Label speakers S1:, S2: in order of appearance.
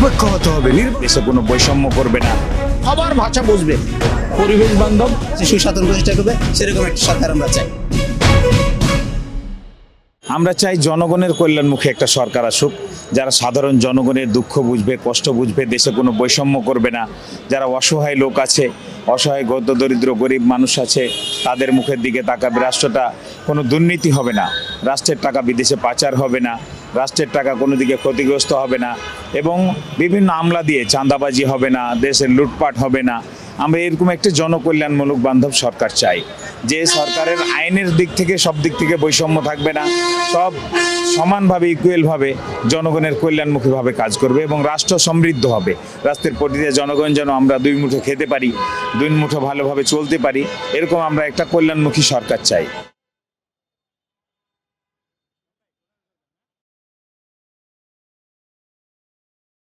S1: নিরপেক্ষ হতে হবে দেশে কোনো বৈষম্য করবে না।
S2: সবার ভাষা বুঝবে। পরিবেশ বান্ধব,
S3: শিশু সাধন প্রতিষ্ঠা করবে, সেরকম একটা সরকার আমরা চাই।
S1: আমরা চাই জনগণের কল্যাণমুখী একটা সরকার আসুক, যারা সাধারণ জনগণের দুঃখ বুঝবে, কষ্ট বুঝবে, দেশে কোনো বৈষম্য করবে না। যারা অসহায় লোক আছে, অসহায়, গদ্য, দরিদ্র, গরিব মানুষ আছে, তাদের মুখের দিকে তাকাবে। রাষ্ট্রটা কোনো দুর্নীতি হবে না। রাষ্ট্রের টাকা বিদেশে পাচার হবে না। রাষ্ট্রের টাকা কোনো দিকে ক্ষতিগ্রস্ত হবে না। এবং বিভিন্ন আমলা দিয়ে চাঁদাবাজি হবে না। দেশের লুটপাট হবে না। আমরা এরকম একটি জনকল্যাণমূলক বান্ধব সরকার চাই, যে সরকারের আইনের দিক থেকে সব দিক থেকে বৈষম্য থাকবে না। সব সমানভাবে ইকুয়েলভাবে জনগণের কল্যাণমুখীভাবে কাজ করবে এবং রাষ্ট্র সমৃদ্ধ হবে। রাষ্ট্রের প্রতিটা জনগণ যেন আমরা দুই মুঠো খেতে পারি, দুই মুঠো ভালোভাবে চলতে পারি, এরকম আমরা একটা কল্যাণমুখী সরকার চাই।